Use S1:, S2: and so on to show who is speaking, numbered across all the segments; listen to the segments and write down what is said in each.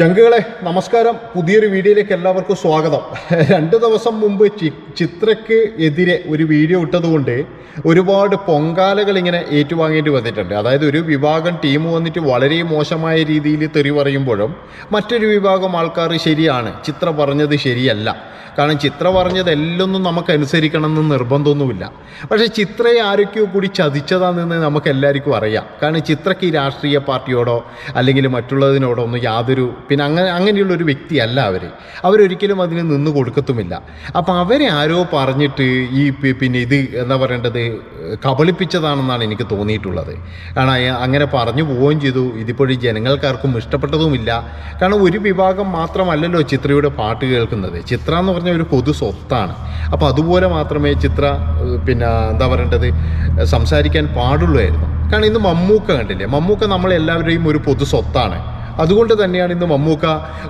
S1: ചങ്കുകളെ നമസ്കാരം. പുതിയൊരു വീഡിയോയിലേക്ക് എല്ലാവർക്കും സ്വാഗതം. രണ്ട് ദിവസം മുമ്പ് ചി- ചിത്രയ്ക്ക് എതിരെ ഒരു വീഡിയോ ഇട്ടതുകൊണ്ട് ഒരുപാട് പൊങ്കാലകൾ ഇങ്ങനെ ഏറ്റുവാങ്ങേണ്ടി വന്നിട്ടുണ്ട്. അതായത് ഒരു വിഭാഗം ടീം വന്നിട്ട് വളരെ മോശമായ രീതിയിൽ തെറി പറയുമ്പോഴും മറ്റൊരു വിഭാഗം ആൾക്കാർ ശരിയാണ്. ചിത്ര പറഞ്ഞത് ശരിയല്ല. കാരണം ചിത്ര പറഞ്ഞത് എല്ലൊന്നും നമുക്ക് അനുസരിക്കണം എന്ന് നിർബന്ധമൊന്നുമില്ല. പക്ഷേ ചിത്രയെ ആരൊക്കെയോ കൂടി ചതിച്ചതാണെന്ന് നമുക്ക് എല്ലാവർക്കും അറിയാം. കാരണം ചിത്രയ്ക്ക് രാഷ്ട്രീയ പാർട്ടിയോടോ അല്ലെങ്കിൽ മറ്റുള്ളതിനോടോ ഒന്നും യാതൊരു പിന്നെ അങ്ങനെ അങ്ങനെയുള്ള ഒരു വ്യക്തിയല്ല അവർ അവരൊരിക്കലും അതിന് നിന്ന് കൊടുക്കത്തുമില്ല. അപ്പം അവരെ ആരോ പറഞ്ഞിട്ട് ഈ പിന്നെ ഇത് എന്താ പറയേണ്ടത് കബളിപ്പിച്ചതാണെന്നാണ് എനിക്ക് തോന്നിയിട്ടുള്ളത്. കാരണം അങ്ങനെ പറഞ്ഞു പോവുകയും ചെയ്തു. ഇതിപ്പോഴും ജനങ്ങൾക്കാർക്കും ഇഷ്ടപ്പെട്ടതുമില്ല. കാരണം ഒരു വിഭാഗം മാത്രമല്ലല്ലോ ചിത്രയുടെ പാട്ട് കേൾക്കുന്നത്. ചിത്ര എന്ന് പറഞ്ഞ ഒരു പൊതു സ്വത്താണ്. അപ്പോൾ അതുപോലെ മാത്രമേ ചിത്ര പിന്നെ എന്താ പറയേണ്ടത് സംസാരിക്കാൻ പാടുള്ളായിരുന്നു കാരണം ഇന്ന് മമ്മൂക്ക കണ്ടില്ലേ? മമ്മൂക്ക നമ്മളെല്ലാവരെയും ഒരു പൊതു സ്വത്താണ്. അതുകൊണ്ട് തന്നെയാണ് ഇന്ന് മമ്മൂക്ക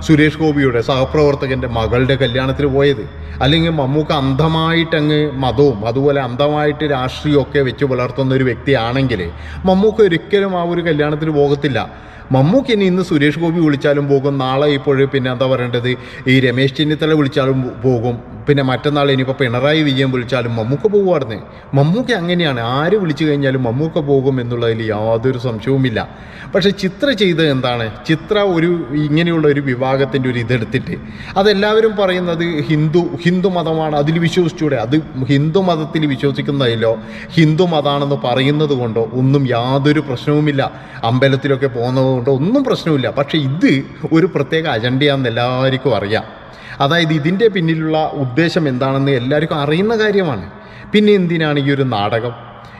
S1: സുരേഷ് ഗോപിയുടെ സഹപ്രവർത്തകന്റെ മകളുടെ കല്യാണത്തിന് പോയത്. അല്ലെങ്കിൽ മമ്മൂക്ക അന്ധമായിട്ടങ്ങ് മതവും അതുപോലെ അന്ധമായിട്ട് രാഷ്ട്രീയമൊക്കെ വെച്ച് പുലർത്തുന്ന ഒരു വ്യക്തിയാണെങ്കിൽ മമ്മൂക്ക ഒരിക്കലും ആ ഒരു കല്യാണത്തിന് പോകത്തില്ല. മമ്മൂക്ക് ഇനി ഇന്ന് സുരേഷ് ഗോപി വിളിച്ചാലും പോകും നാളെ ഇപ്പോഴും പിന്നെ എന്താ പറയേണ്ടത്? ഈ രമേശ് ചെന്നിത്തല വിളിച്ചാലും പോകും. പിന്നെ മറ്റന്നാൾ ഇനിയിപ്പോൾ പിണറായി വിജയൻ വിളിച്ചാലും മമ്മൂക്ക പോകുമായിരുന്നു മമ്മൂക്ക അങ്ങനെയാണ്. ആര് വിളിച്ചു കഴിഞ്ഞാലും മമ്മൂക്ക പോകും എന്നുള്ളതിൽ യാതൊരു സംശയവുമില്ല. പക്ഷേ ചിത്ര ചെയ്തത് എന്താണ്? ചിത്ര ഒരു ഇങ്ങനെയുള്ള ഒരു വിഭാഗത്തിന്റെ ഒരു ഇതെടുത്തിട്ട് അതെല്ലാവരും പറയുന്നത് ഹിന്ദു ഹിന്ദു മതമാണ്. അതിൽ വിശ്വസിച്ചൂടെ? അത് ഹിന്ദു മതത്തിൽ വിശ്വസിക്കുന്നതിലോ ഹിന്ദു മതമാണെന്ന് പറയുന്നത് കൊണ്ടോ ഒന്നും യാതൊരു പ്രശ്നവുമില്ല. അമ്പലത്തിലൊക്കെ പോകുന്നത് കൊണ്ടോ ഒന്നും പ്രശ്നവുമില്ല. പക്ഷേ ഇത് ഒരു പ്രത്യേക അജണ്ടയാണെന്ന് എല്ലാവർക്കും അറിയാം. അതായത് ഇതിന്റെ പിന്നിലുള്ള ഉദ്ദേശം എന്താണെന്ന് എല്ലാവർക്കും അറിയുന്ന കാര്യമാണ്. പിന്നെ എന്തിനാണ് ഈ ഒരു നാടകം?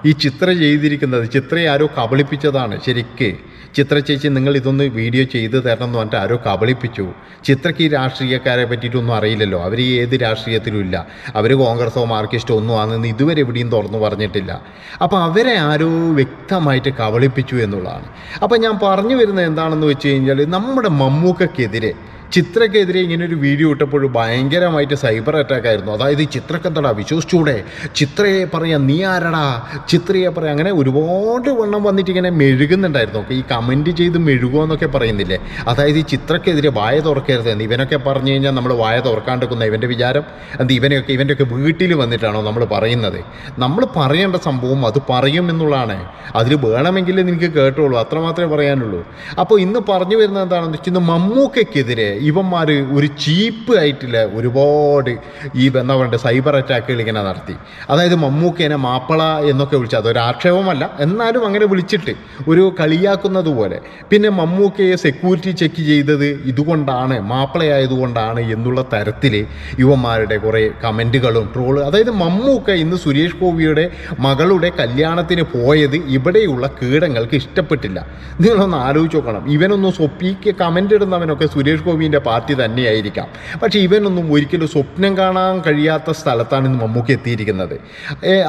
S1: ഈ ചിത്ര ചെയ്തിരിക്കുന്നത് ചിത്രയെ ആരോ കബളിപ്പിച്ചതാണ് ശരിക്ക്. ചിത്ര ചേച്ചി നിങ്ങൾ ഇതൊന്ന് വീഡിയോ ചെയ്ത് തരണം എന്ന് പറഞ്ഞിട്ട് ആരോ കബളിപ്പിച്ചു. ചിത്രയ്ക്ക് ഈ രാഷ്ട്രീയക്കാരെ പറ്റിയിട്ടൊന്നും അറിയില്ലല്ലോ. അവർ ഏത് രാഷ്ട്രീയത്തിലും ഇല്ല. അവർ കോൺഗ്രസോ മാർക്കിസ്റ്റോ ഒന്നും ആണെന്ന് ഇതുവരെ എവിടെയും തുറന്നു പറഞ്ഞിട്ടില്ല. അപ്പോൾ അവരെ ആരോ വ്യക്തമായിട്ട് കബളിപ്പിച്ചു എന്നുള്ളതാണ്. അപ്പോൾ ഞാൻ പറഞ്ഞു വരുന്നത് എന്താണെന്ന് വെച്ച് കഴിഞ്ഞാൽ നമ്മുടെ മമ്മൂക്കക്കെതിരെ ചിത്രക്കെതിരെ ഇങ്ങനെ ഒരു വീഡിയോ ഇട്ടപ്പോൾ ഭയങ്കരമായിട്ട് സൈബർ അറ്റാക്ക് ആയിരുന്നു. അതായത് ചിത്രക്കെന്തടാ വിശ്വസിച്ചൂടെ? ചിത്രയെ പറയാം നീ ആരടാ? ചിത്രയെ പറയാം അങ്ങനെ ഒരുപാട് വണ്ണം വന്നിട്ട് ഇങ്ങനെ മെഴുകുന്നുണ്ടായിരുന്നു. ഈ കമന്റ് ചെയ്ത് മെഴുകുമോ എന്നൊക്കെ പറയുന്നില്ലേ? അതായത് ഈ ചിത്രക്കെതിരെ വായ തുറക്കരുത് എന്ന്. ഇവനൊക്കെ പറഞ്ഞു കഴിഞ്ഞാൽ നമ്മൾ വായ തുറക്കാണ്ടിരിക്കുന്ന ഇവന്റെ വിചാരം എന്ത് ഇവനെയൊക്കെ ഇവന്റെയൊക്കെ വീട്ടിൽ വന്നിട്ടാണോ നമ്മൾ പറയുന്നത്? നമ്മൾ പറയേണ്ട സംഭവം അത് പറയും എന്നുള്ളതാണ്. അതിൽ വേണമെങ്കിൽ നിനക്ക് കേട്ടോളൂ അത്രമാത്രമേ പറയാനുള്ളൂ. അപ്പോൾ ഇന്ന് പറഞ്ഞു വരുന്നത് എന്താണെന്ന് വെച്ചാൽ ഇന്ന് മമ്മൂക്കയ്ക്കെതിരെ ഇവന്മാർ ഒരു ചീപ്പ് ആയിട്ടില്ല ഒരുപാട് ഈ എന്താ പറയുക സൈബർ അറ്റാക്കുകൾ ഇങ്ങനെ നടത്തി. അതായത് മമ്മൂക്കേനെ മാപ്പിള എന്നൊക്കെ വിളിച്ചു അതൊരു ആക്ഷേപമല്ല എന്നാലും അങ്ങനെ വിളിച്ചിട്ട് ഒരു കളിയാക്കുന്നത് പോലെ. പിന്നെ മമ്മൂക്കയെ സെക്യൂരിറ്റി ചെക്ക് ചെയ്തത് ഇതുകൊണ്ടാണ് മാപ്പിളയായതുകൊണ്ടാണ് എന്നുള്ള തരത്തിൽ യുവന്മാരുടെ കുറേ കമന്റുകളും ട്രോൾ അതായത് മമ്മൂക്ക ഇന്ന് സുരേഷ് ഗോപിയുടെ മകളുടെ കല്യാണത്തിന് പോയത് ഇവിടെയുള്ള കീടങ്ങൾക്ക് ഇഷ്ടപ്പെട്ടില്ല. നിങ്ങളൊന്ന് ആലോചിച്ച് നോക്കണം. ഇവനൊന്നും സ്വപ്പിക്ക് കമന്റ് ഇടുന്നവനൊക്കെ സുരേഷ് ഗോപിന്റെ പാർട്ടി തന്നെയായിരിക്കാം. പക്ഷേ ഇവനൊന്നും ഒരിക്കലും സ്വപ്നം കാണാൻ കഴിയാത്ത സ്ഥലത്താണ് ഇന്ന് മമ്മൂക്കി എത്തിയിരിക്കുന്നത്.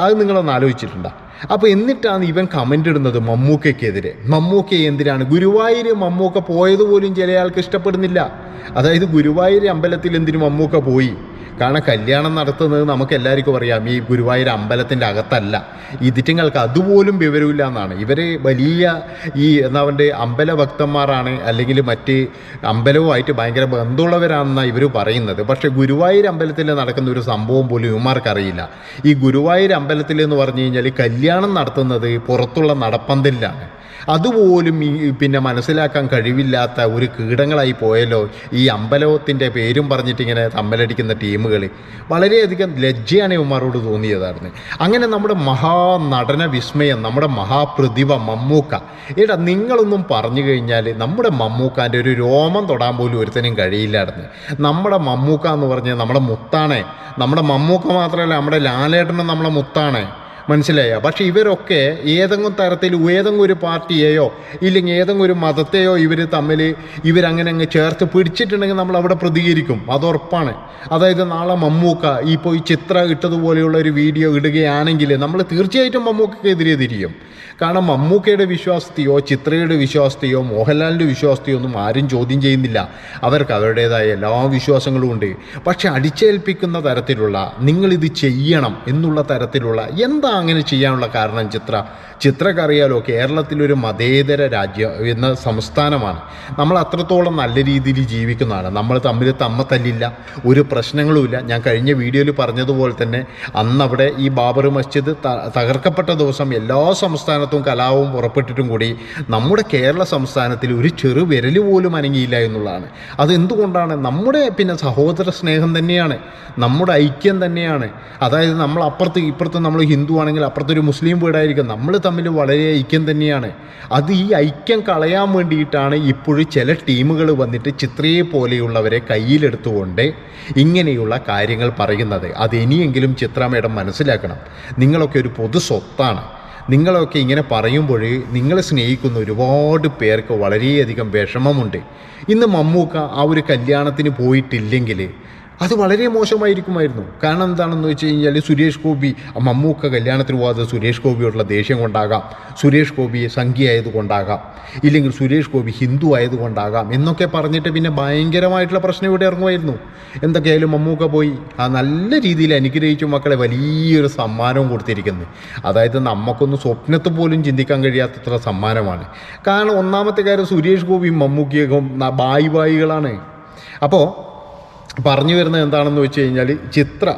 S1: അത് നിങ്ങളൊന്ന് ആലോചിച്ചിട്ടുണ്ടോ? അപ്പോൾ എന്നിട്ടാണ് ഇവൻ കമന്റ് ഇടുന്നത് മമ്മൂക്കയ്ക്കെതിരെ. മമ്മൂക്ക എന്തിനാണ്? ഗുരുവായൂർ മമ്മൂക്ക പോയതുപോലും ചിലയാൾക്ക് ഇഷ്ടപ്പെടുന്നില്ല. അതായത് ഗുരുവായൂർ അമ്പലത്തിൽ എന്തിനു മമ്മൂക്ക പോയി? കാരണം കല്യാണം നടത്തുന്നത് നമുക്ക് എല്ലാവർക്കും അറിയാം. ഈ ഗുരുവായൂർ അമ്പലത്തിന്റെ അകത്തല്ല. ഇതിറ്റുങ്ങൾക്ക് അതുപോലും വിവരമില്ല എന്നാണ്. ഇവർ വലിയ ഈ എന്താ പറയുക അമ്പല ഭക്തന്മാരാണ് അല്ലെങ്കിൽ മറ്റ് അമ്പലവുമായിട്ട് ഭയങ്കര ബന്ധമുള്ളവരാണെന്നാണ് ഇവർ പറയുന്നത്. പക്ഷേ ഗുരുവായൂർ അമ്പലത്തിൽ നടക്കുന്ന ഒരു സംഭവം പോലും ഇവന്മാർക്കറിയില്ല. ഈ ഗുരുവായൂർ അമ്പലത്തിൽ എന്ന് പറഞ്ഞു കഴിഞ്ഞാൽ കല്യാണം നടത്തുന്നത് പുറത്തുള്ള നടപ്പന്തലിലാണ്. അതുപോലും ഈ പിന്നെ മനസ്സിലാക്കാൻ കഴിവില്ലാത്ത ഒരു കീടങ്ങളായി പോയല്ലോ ഈ അമ്പലത്തിന്റെ പേരും പറഞ്ഞിട്ട് ഇങ്ങനെ തമ്മലടിക്കുന്ന ടീമുകൾ വളരെയധികം ലജ്ജയാണ് ഇവന്മാരോട് തോന്നിയതായിരുന്നു. അങ്ങനെ നമ്മുടെ മഹാനടന വിസ്മയം നമ്മുടെ മഹാപ്രതിഭ മമ്മൂക്ക. എടാ നിങ്ങളൊന്നും പറഞ്ഞു കഴിഞ്ഞാൽ നമ്മുടെ മമ്മൂക്കാന്റെ ഒരു രോമം തൊടാൻ പോലും ഒരുത്തനും കഴിയില്ലായിരുന്നു. നമ്മുടെ മമ്മൂക്ക എന്ന് പറഞ്ഞാൽ നമ്മുടെ മുത്താണേ. നമ്മുടെ മമ്മൂക്ക മാത്രമല്ല നമ്മുടെ ലാലേട്ടനും നമ്മളെ മുത്താണ്. മനസ്സിലായ? പക്ഷേ ഇവരൊക്കെ ഏതെങ്കിലും തരത്തിൽ ഏതെങ്കിലും ഒരു പാർട്ടിയെയോ ഇല്ലെങ്കിൽ ഏതെങ്കിലും ഒരു മതത്തെയോ ഇവർ തമ്മിൽ ഇവരങ്ങനെ അങ്ങ് ചേർത്ത് പിടിച്ചിട്ടുണ്ടെങ്കിൽ നമ്മൾ അവിടെ പ്രതികരിക്കും. അത് ഉറപ്പാണ്. അതായത് നാളെ മമ്മൂക്ക ഇപ്പോൾ ഈ ചിത്ര ഇട്ടതുപോലെയുള്ള ഒരു വീഡിയോ ഇടുകയാണെങ്കിൽ നമ്മൾ തീർച്ചയായിട്ടും മമ്മൂക്കക്കെതിരെ തിരിയും. കാരണം മമ്മൂക്കയുടെ വിശ്വാസത്തെയോ ചിത്രയുടെ വിശ്വാസത്തെയോ മോഹൻലാലിന്റെ വിശ്വാസത്തെയോ ഒന്നും ആരും ചോദ്യം ചെയ്യുന്നില്ല. അവർക്ക് അവരുടേതായ എല്ലാ വിശ്വാസങ്ങളും ഉണ്ട്. പക്ഷെ അടിച്ചേൽപ്പിക്കുന്ന തരത്തിലുള്ള നിങ്ങളിത് ചെയ്യണം എന്നുള്ള തരത്തിലുള്ള എന്താണ് അങ്ങനെ ചെയ്യാനുള്ള കാരണം ചിത്ര. ചിത്രക്കറിയാലോ കേരളത്തിലൊരു മതേതര രാജ്യം എന്ന സംസ്ഥാനമാണ്. നമ്മൾ അത്രത്തോളം നല്ല രീതിയിൽ ജീവിക്കുന്നതാണ്. നമ്മൾ തമ്മിൽ തമ്മ തല്ലില്ല ഒരു പ്രശ്നങ്ങളുമില്ല ഞാൻ കഴിഞ്ഞ വീഡിയോയിൽ പറഞ്ഞതുപോലെ തന്നെ അന്നവിടെ ഈ ബാബർ മസ്ജിദ് തകർക്കപ്പെട്ട ദിവസം എല്ലാ സംസ്ഥാനത്തും കലാപവും പുറപ്പെട്ടിട്ടും കൂടി നമ്മുടെ കേരള സംസ്ഥാനത്തിൽ ഒരു ചെറു വിരൽ പോലും അനങ്ങിയില്ല എന്നുള്ളതാണ്. അതെന്തുകൊണ്ടാണ്? നമ്മുടെ പിന്നെ സഹോദര സ്നേഹം തന്നെയാണ്. നമ്മുടെ ഐക്യം തന്നെയാണ്. അതായത് നമ്മൾ അപ്പുറത്ത് ഇപ്പുറത്ത് നമ്മൾ ഹിന്ദു ആണെങ്കിൽ അപ്പുറത്തൊരു മുസ്ലിം വീടായിരിക്കും. നമ്മൾ തമ്മിൽ വളരെ ഐക്യം തന്നെയാണ്. അത് ഈ ഐക്യം കളയാൻ വേണ്ടിയിട്ടാണ് ഇപ്പോഴും ചില ടീമുകൾ വന്നിട്ട് ചിത്രയെ പോലെയുള്ളവരെ കയ്യിലെടുത്തുകൊണ്ട് ഇങ്ങനെയുള്ള കാര്യങ്ങൾ പറയുന്നത്. അത് ഇനിയെങ്കിലും ചിത്ര മേഡം മനസ്സിലാക്കണം. നിങ്ങളൊക്കെ ഒരു പൊതു സ്വത്താണ്. നിങ്ങളൊക്കെ ഇങ്ങനെ പറയുമ്പോൾ നിങ്ങളെ സ്നേഹിക്കുന്ന ഒരുപാട് പേർക്ക് വളരെയധികം വിഷമമുണ്ട്. ഇന്ന് മമ്മൂക്ക ആ ഒരു കല്യാണത്തിന് പോയിട്ടില്ലെങ്കിൽ അത് വളരെ മോശമായിരിക്കുമായിരുന്നു. കാരണം എന്താണെന്ന് വെച്ച് കഴിഞ്ഞാൽ സുരേഷ് ഗോപി മമ്മൂക്ക കല്യാണത്തിന് പോകാതെ സുരേഷ് ഗോപിയോടുള്ള ദേഷ്യം കൊണ്ടാകാം. സുരേഷ് ഗോപി സംഖ്യ ആയതുകൊണ്ടാകാം. ഇല്ലെങ്കിൽ സുരേഷ് ഗോപി ഹിന്ദു ആയതുകൊണ്ടാകാം എന്നൊക്കെ പറഞ്ഞിട്ട് പിന്നെ ഭയങ്കരമായിട്ടുള്ള പ്രശ്നം ഇവിടെ ഇറങ്ങുമായിരുന്നു. എന്തൊക്കെയായാലും മമ്മൂക്ക പോയി ആ നല്ല രീതിയിൽ അനുഗ്രഹിച്ചു മക്കളെ വലിയൊരു സമ്മാനവും കൊടുത്തിരിക്കുന്നത് അതായത് നമുക്കൊന്ന് സ്വപ്നത്തിൽ പോലും ചിന്തിക്കാൻ കഴിയാത്തത്ര സമ്മാനമാണ്. കാരണം ഒന്നാമത്തെ കാര്യം സുരേഷ് ഗോപിയും മമ്മൂക്കിയൊക്കെ ബായി ബായികളാണ്. അപ്പോൾ പറഞ്ഞു വരുന്നത് എന്താണെന്ന് വെച്ച് കഴിഞ്ഞാൽ ചിത്ര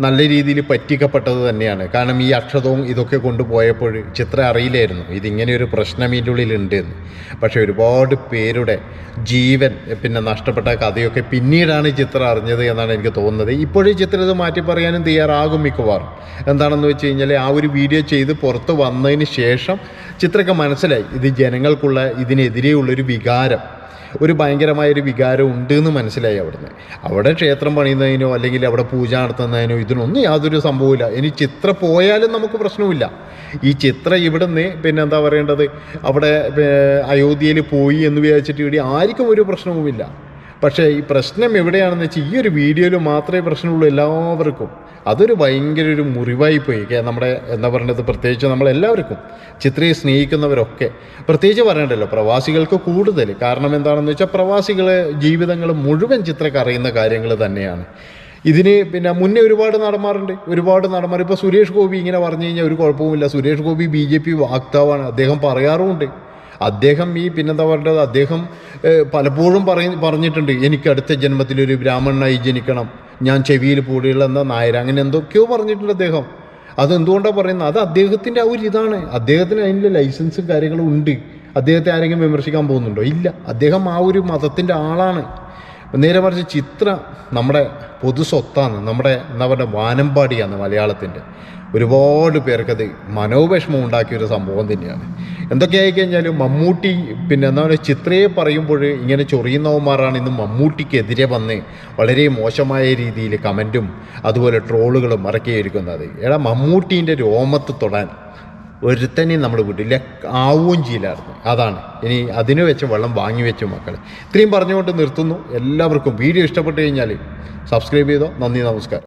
S1: നല്ല രീതിയിൽ പറ്റിക്കപ്പെട്ടത് തന്നെയാണ്. കാരണം ഈ അക്ഷതവും ഇതൊക്കെ കൊണ്ടുപോയപ്പോൾ ചിത്ര അറിയില്ലായിരുന്നു. ഇതിങ്ങനെ ഒരു പ്രശ്നം ഇതിന്റെ ഉള്ളിലുണ്ട് എന്ന് പക്ഷേ ഒരുപാട് പേരുടെ ജീവൻ പിന്നെ നഷ്ടപ്പെട്ട കഥയൊക്കെ പിന്നീടാണ് ചിത്ര അറിഞ്ഞത് എന്നാണ് എനിക്ക് തോന്നുന്നത്. ഇപ്പോഴും ചിത്ര ഇത് മാറ്റി പറയാനും തയ്യാറാകും മിക്കവാറും. എന്താണെന്ന് വെച്ച് കഴിഞ്ഞാൽ ആ ഒരു വീഡിയോ ചെയ്ത് പുറത്ത് വന്നതിന് ശേഷം ചിത്രക്ക് മനസ്സിലായി. ഇത് ജനങ്ങൾക്കുള്ള ഇതിനെതിരെയുള്ളൊരു വികാരം. ഒരു ഭയങ്കരമായ ഒരു വികാരം ഉണ്ട് എന്ന് മനസ്സിലായി അവിടുന്ന്. അവിടെ ക്ഷേത്രം പണിയുന്നതിനോ അല്ലെങ്കിൽ അവിടെ പൂജ നടത്തുന്നതിനോ ഇതിനൊന്നും യാതൊരു സംഭവമില്ല ഇനി ചിത്ര പോയാലും നമുക്ക് പ്രശ്നമില്ല ഈ ചിത്രം ഇവിടുന്ന് പിന്നെ എന്താ പറയേണ്ടത്? അവിടെ അയോധ്യയിൽ പോയി എന്ന് വിചാരിച്ചിട്ട് ഇവിടെ ആർക്കും ഒരു പ്രശ്നവുമില്ല. പക്ഷേ ഈ പ്രശ്നം എവിടെയാണെന്ന് വെച്ചാൽ ഈ ഒരു വീഡിയോയിൽ മാത്രമേ പ്രശ്നമുള്ളൂ എല്ലാവർക്കും. അതൊരു ഭയങ്കര ഒരു മുറിവായി പോയി. നമ്മുടെ എന്താ പറയുന്നത് പ്രത്യേകിച്ച് നമ്മളെല്ലാവർക്കും. ചിത്രയെ സ്നേഹിക്കുന്നവരൊക്കെ. പ്രത്യേകിച്ച് പറയണ്ടല്ലോ പ്രവാസികൾക്ക് കൂടുതൽ കാരണം എന്താണെന്ന് വെച്ചാൽ പ്രവാസികളെ ജീവിതങ്ങൾ മുഴുവൻ ചിത്രക്ക് അറിയുന്ന കാര്യങ്ങൾ തന്നെയാണ്. ഇതിന് പിന്നെ മുന്നേ ഒരുപാട് നടന്മാരുണ്ട്. ഒരുപാട് നടന്മാർ ഇപ്പോൾ സുരേഷ് ഗോപി ഇങ്ങനെ പറഞ്ഞു കഴിഞ്ഞാൽ ഒരു കുഴപ്പവുമില്ല. Suresh Gopi B J P വാക്താവാണ്. അദ്ദേഹം പറയാറുമുണ്ട്. അദ്ദേഹം ഈ പറയേണ്ടത്? അദ്ദേഹം പലപ്പോഴും പറയ പറഞ്ഞിട്ടുണ്ട് എനിക്ക് അടുത്ത ജന്മത്തിൽ ഒരു ബ്രാഹ്മണനായി ജനിക്കണം. ഞാൻ ചെവിയിൽ പൂടിയുള്ള എന്താ നായർ അങ്ങനെ എന്തൊക്കെയോ പറഞ്ഞിട്ടുണ്ട് അദ്ദേഹം. അതെന്തുകൊണ്ടാണ് പറയുന്നത്? അത് അദ്ദേഹത്തിന്റെ ആ ഒരു ഇതാണ്. അദ്ദേഹത്തിന് അതിന്റെ ലൈസൻസും കാര്യങ്ങളും ഉണ്ട്. അദ്ദേഹത്തെ ആരെങ്കിലും വിമർശിക്കാൻ പോകുന്നുണ്ടോ? ഇല്ല. അദ്ദേഹം ആ ഒരു മതത്തിന്റെ ആളാണ്. നേരെ മറിച്ച് ചിത്ര നമ്മുടെ പൊതു സ്വത്താണ് നമ്മുടെ എന്താ പറയുക വാനമ്പാടിയാണ് മലയാളത്തിന്റെ. ഒരുപാട് പേർക്കത് മനോവിഷമം ഉണ്ടാക്കിയ ഒരു സംഭവം തന്നെയാണ്. എന്തൊക്കെയായി കഴിഞ്ഞാലും മമ്മൂട്ടി പിന്നെ എന്താ പറയുക ചിത്രയെ പറയുമ്പോൾ ഇങ്ങനെ ചൊറിയുന്നവന്മാരാണ് ഇന്ന് മമ്മൂട്ടിക്കെതിരെ വന്ന് വളരെ മോശമായ രീതിയിൽ കമന്റും അതുപോലെ ട്രോളുകളും ഇറക്കിയിരിക്കുന്നത് എടാ മമ്മൂട്ടീന്റെ രോമത്ത് തൊടാൻ ഒരുത്തനെയും നമ്മൾ വിടില്ല ആവുകയും ചെയ്യില്ലായിരുന്നു. അതാണ്. ഇനി അതിന് വെച്ച് വെള്ളം വാങ്ങി വെച്ചു മക്കൾ ഇത്രയും പറഞ്ഞുകൊണ്ട് നിർത്തുന്നു. എല്ലാവർക്കും വീഡിയോ ഇഷ്ടപ്പെട്ട് കഴിഞ്ഞാൽ സബ്സ്ക്രൈബ് ചെയ്തോ? നന്ദി നമസ്കാരം.